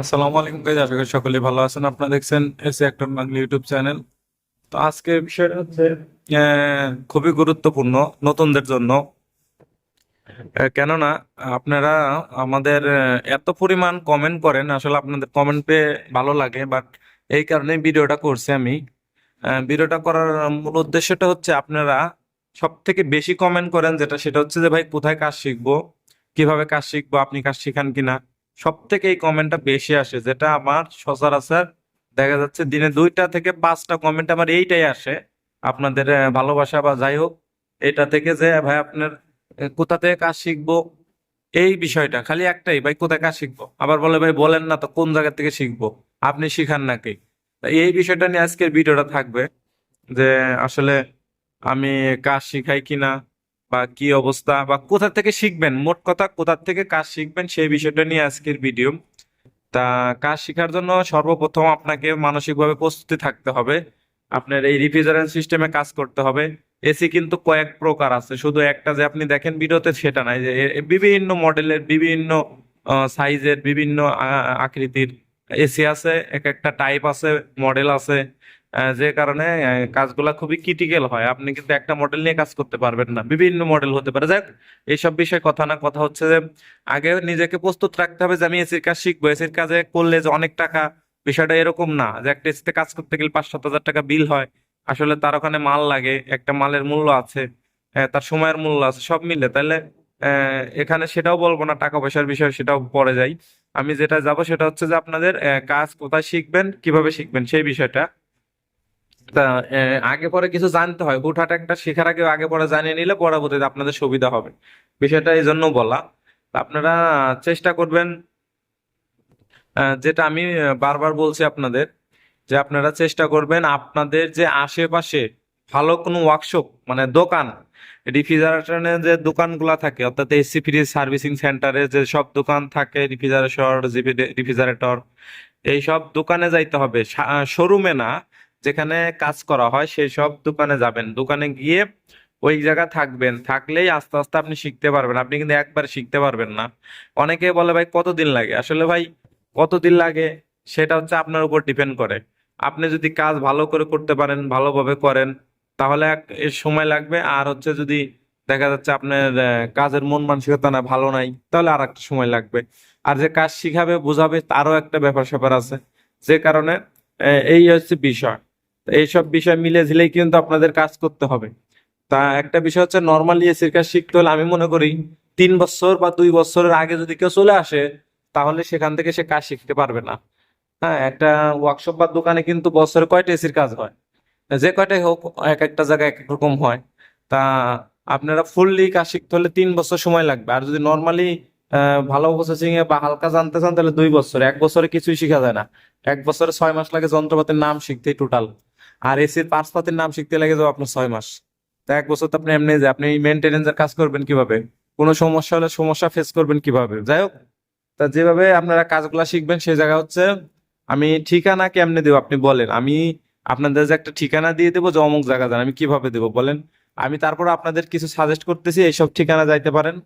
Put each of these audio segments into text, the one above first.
আসসালামু আলাইকুম গাইজ আশা করি সকলে ভালো আছেন। আপনারা দেখছেন এসে একটা বাংলা ইউটিউব চ্যানেল তো আজকে বিষয়টা হচ্ছে খুবই গুরুত্বপূর্ণ নতুনদের জন্য। কেননা আপনারা আমাদের এত পরিমাণ কমেন্ট করেন, আসলে আপনাদের কমেন্ট পেয়ে ভালো লাগে বাট এই কারণে ভিডিওটা করছি আমি। ভিডিওটা করার মূল উদ্দেশ্যটা হচ্ছে আপনারা সব থেকে বেশি কমেন্ট করেন যেটা, সেটা হচ্ছে যে, ভাই, কোথায় কাজ শিখব? কীভাবে কাজ শিখব? আপনি কাজ শিখান কিনা? সব থেকে এই কমেন্টটা বেশি আসে, যেটা আমার সচরাচর দেখা যাচ্ছে দিনে দুইটা থেকে পাঁচটা কমেন্ট আমার এইটাই আসে আপনাদের ভালোবাসা বা যাই হোক, এটা থেকে যে, ভাই, আপনার কোথা থেকে কাজ শিখব? এই বিষয়টা, খালি একটাই, ভাই, কোথায় কাজ শিখব? আবার বলে, ভাই, বলেন না তো কোন জায়গা থেকে শিখব? আপনি শিখান নাকি? এই বিষয়টা নিয়ে আজকের ভিডিওটা থাকবে যে, আসলে আমি কাজ শিখাই কিনা বা কি অবস্থা বা কোথা থেকে শিখবেন? মোট কথা কোথা থেকে কাজ শিখবেন সেই বিষয়টা নিয়ে আজকের ভিডিও তা কাজ শেখার জন্য সর্বপ্রথম আপনাকে মানসিকভাবে প্রস্তুতি থাকতে হবে। আপনার এই রিফ্রিজারেন্ট সিস্টেমে কাজ করতে হবে। এসি কিন্তু কয়েক প্রকার আছে। শুধু একটা যে আপনি দেখেন ভিডিওতে সেটা নাই যে বিভিন্ন মডেলের বিভিন্ন সাইজের বিভিন্ন আকৃতির এসি আছে, এক একটা টাইপ আছে মডেল আছে। যে কারণে কাজগুলা খুবই ক্রিটিক্যাল হয়। আপনি কিন্তু একটা মডেল নিয়ে কাজ করতে পারবেন না, বিভিন্ন মডেল হতে পারে। যাক, এইসব বিষয়ে কথা না, কথা হচ্ছে যে, আগে নিজেকে প্রস্তুত রাখতে হবে যে, আমি এসির কাজ শিখব। এসির কাজে করলে যে অনেক টাকা, বিষয়টা এরকম না যে, একটা এসিতে কাজ করতে গেলে পাঁচ সাত হাজার টাকা বিল হয়। আসলে তার ওখানে মাল লাগে, একটা মালের মূল্য আছে তার সময়ের মূল্য আছে, সব মিলে। তাহলে এখানে সেটাও বলব না, টাকা পয়সার বিষয় সেটাও পরে যাই। আমি যেটা যাব সেটা হচ্ছে যে, আপনাদের কাজ কোথায় শিখবেন, কীভাবে শিখবেন, সেই বিষয়টা। তা আগে পরে কিছু জানতে হয়। হুটহাট একটা শেখার আগে আগে পরে জানিয়ে নিলে পরবর্তীতে আপনাদের সুবিধা হবে। বিষয়টা এই জন্য বলা আপনারা চেষ্টা করবেন যেটা আমি বারবার বলছি আপনাদের, যে আপনারা চেষ্টা করবেন আপনাদের যে আশেপাশে ভালো কোনো ওয়ার্কশপ মানে দোকান রেফ্রিজারেশনের যে দোকানগুলা থাকে, অর্থাৎ এসি ফ্রিজ সার্ভিসিং সেন্টারে যে সব দোকান থাকে রেফ্রিজারেশন রেফ্রিজারেটর এই সব দোকানে যাইতে হবে। শোরুমে না যেখানে কাজ করা হয়, সেই সব দোকানে যাবেন। দোকানে গিয়ে ওই জায়গা থাকবেন। থাকলেই আস্তে আস্তে আপনি শিখতে পারবেন। আপনি কিন্তু একবার শিখতে পারবেন না। অনেকে বলে, ভাই, কতদিন লাগে? আসলে, ভাই, কতদিন লাগে? সেটা হচ্ছে আপনার উপর ডিপেন্ড করে। আপনি যদি কাজ ভালো করে করতে পারেন, ভালোভাবে করেন, তাহলে এক সময় লাগবে। আর হচ্ছে যদি দেখা যাচ্ছে আপনার কাজের মন মানসিকতা না, ভালো নাই, তাহলে আর একটা সময় লাগবে। আর যে কাজ শিখাবে, বোঝাবে, তারও একটা ব্যাপার স্যাপার আছে। যে কারণে এই হচ্ছে বিষয়। এইসব বিষয় মিলে ঝিলেই কিন্তু আপনাদের কাজ করতে হবে। তা একটা বিষয় হচ্ছে নর্মালি এসির কাজ শিখতে হলে আমি মনে করি তিন বছর বা দুই বছরের আগে যদি কেউ চলে আসে, তাহলে সেখান থেকে সে কাজ শিখতে পারবে না। হ্যাঁ একটা ওয়ার্কশপ বা দোকানে কিন্তু বছরে কয়টা এসির কাজ হয়? যে কয়টাই হোক, এক একটা জায়গায় এক এক রকম হয়। তা আপনারা ফুললি কাজ শিখতে হলে তিন বছর সময় লাগবে। আর যদি নর্মালি ভালো প্রসেসিং এ বা হালকা জানতে চান, তাহলে দুই বছর। এক বছরে কিছুই শেখা যায় না। এক বছরে ছয় মাস লাগে যন্ত্রপাতির নাম শিখতেই টোটাল আর এসির পার্টস পাতির নাম শিখতে লাগে যাবে আপনার ছয় মাস। তা এক বছর তো আপনি এমনি যে আপনি মেনটেনেন্সের কাজ করবেন কীভাবে? কোনো সমস্যা হলে সমস্যা ফেস করবেন কীভাবে? যাই হোক, তা যেভাবে আপনারা কাজগুলা শিখবেন, সেই জায়গা হচ্ছে আমি ঠিকানা কেমনে দেবো আপনি বলেন। আমি আপনাদের যে একটা ঠিকানা দিয়ে দেবো যে অমুক জায়গা যান, আমি কীভাবে দেবো বলেন? আমি তারপর আপনাদের কিছু সাজেস্ট করতেছি, এইসব ঠিকানা যাইতে পারেন।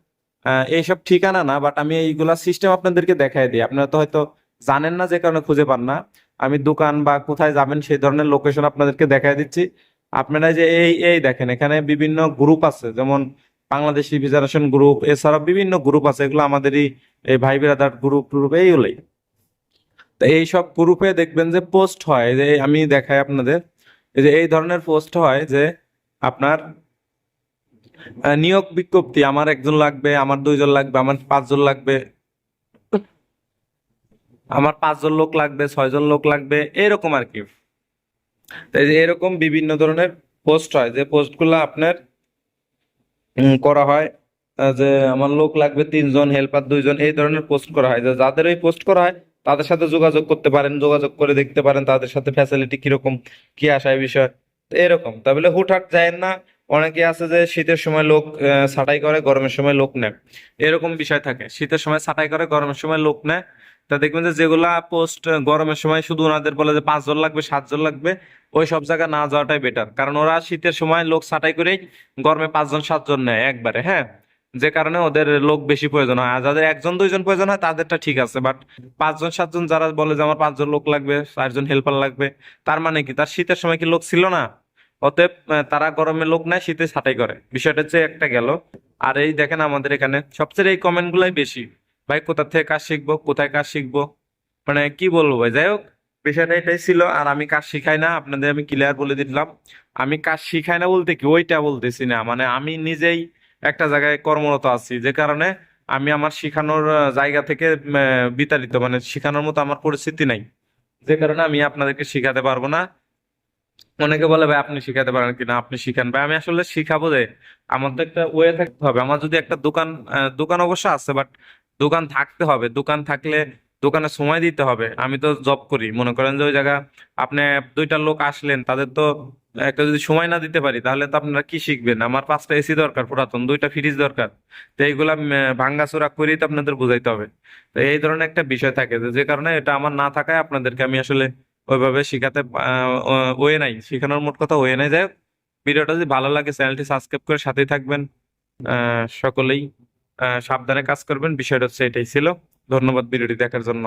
এইসব ঠিকানা না বাট আমি এইগুলা সিস্টেম আপনাদেরকে দেখাই দিই। আপনারা তো হয়তো জানেন না যে কারণে খুঁজে পান না। আমি দোকান বা কোথায় যাবেন সেই ধরনের লোকেশন আপনাদেরকে দেখাই দিচ্ছি। আপনারা যে এই এই দেখেন, এখানে বিভিন্ন গ্রুপ আছে, যেমন বাংলাদেশি রিফ্রিজারেশন গ্রুপ এছাড়া বিভিন্ন গ্রুপ আছে, এগুলো আমাদেরই এই ভাই ব্রাদার গ্রুপ গ্রুপ এইগুলোই তো এই সব গ্রুপে দেখবেন যে পোস্ট হয়, যে আমি দেখাই আপনাদের। যে এই ধরনের পোস্ট হয় যে আপনার নিয়োগ বিজ্ঞপ্তি, আমার একজন লাগবে, আমার দুইজন লাগবে, আমার পাঁচজন লাগবে। আমার পাঁচজন লোক লাগবে, ছয়জন লোক লাগবে, এরকম আর কি। তো এই যে এরকম বিভিন্ন ধরনের পোস্ট হয়, যে পোস্টগুলো আপনার করা হয় যে আমার লোক লাগবে তিনজন, হেল্পার দুইজন, এই ধরনের পোস্ট করা হয়। যে যাদের ওই পোস্ট করা হয়, তাদের সাথে যোগাযোগ করতে পারেন, যোগাযোগ করে দেখতে পারেন তাদের সাথে ফ্যাসিলিটি কীরকম, কি আসা এই বিষয় এরকম। তাহলে হুটহাট যায় না অনেকে আছে যে শীতের সময় লোক ছাঁটাই করে, গরমের সময় লোক নেয়। এরকম বিষয় থাকে। শীতের সময় ছাঁটাই করে, গরমের সময় লোক নেয়। তা দেখবেন যেগুলা পোস্ট গরমের সময় শুধু ওনাদের বলে যে পাঁচজন লাগবে, সাতজন লাগবে, ওই সব জায়গা না যাওয়াটাই বেটার কারণ ওরা শীতের সময় লোক ছাঁটাই করেই গরমে পাঁচজন, সাতজন নেয় একবারে হ্যাঁ? যে কারণে ওদের লোক বেশি প্রয়োজন হয়। আর যাদের একজন, দুইজন প্রয়োজন হয়, তাদেরটা ঠিক আছে। বাট পাঁচজন, সাতজন যারা বলে যে আমার পাঁচজন লোক লাগবে, চারজন হেল্পার লাগবে, তার মানে কি? তার শীতের সময় কি লোক ছিল না? অতএব তারা গরমে লোক নেয় শীতে ছাঁটাই করে। বিষয়টা হচ্ছে একটা গেল। আর এই দেখেন আমাদের এখানে, সবচেয়ে এই কমেন্ট গুলাই বেশি। ভাই, কোথা থেকে কাজ শিখব? কোথায় কাজ শিখব? মানে কি বলব ভাই? যাই হোক বিষয়টা এটাই ছিল। আর আমি কাজ শিখাই না, আপনাদের আমি ক্লিয়ার বলে দিলাম। আমি কাজ শিখাই না বলতে কি, ওইটা বলতেছি না। মানে আমি নিজেই একটা জায়গায় কর্মরত আছি, যে কারণে আমি আমার শিখানোর জায়গা থেকে বিতাড়িত। মানে শিখানোর মতো আমার পরিস্থিতি নাই। যে কারণে আমি আপনাদেরকে শিখাতে পারব না। অনেকে বলে, ভাই, আপনি শিখাতে পারেন কিনা? আপনি শিখান। ভাই, আমি আসলে শিখাবো যে আমার তো একটা ওয়ে থাকতে হবে। আমার যদি একটা দোকান দোকান অবশ্য আছে বাট দোকান থাকতে হবে। দোকান থাকলে দোকানে সময় দিতে হবে। আমি তো জব করি। মনে করেন যে ওই জায়গা আপনি দুইটা লোক আসলেন, তাদের তো একটা যদি সময় না দিতে পারি, তাহলে তো আপনারা কি শিখবেন? আমার পাঁচটা এসি দরকার, পুরাতন। দুইটা ফ্রিজ দরকার। তো এইগুলা ভাঙ্গাচোরা করেই তো আপনাদের বুঝাইতে হবে। তো এই ধরনের একটা বিষয় থাকে যে কারণে এটা আমার না থাকায় আপনাদেরকে আমি আসলে ওইভাবে শেখাতে ওয়ে নাই। শেখানোর মোট কথা ওয়ে নাই। যাই ভিডিওটা যদি ভালো লাগে, চ্যানেলটি সাবস্ক্রাইব করে সাথেই থাকবেন। সকলেই সাবধানে কাজ করবেন। বিষয়টা হচ্ছে এটাই ছিল। ধন্যবাদ ভিডিওটি দেখার জন্য।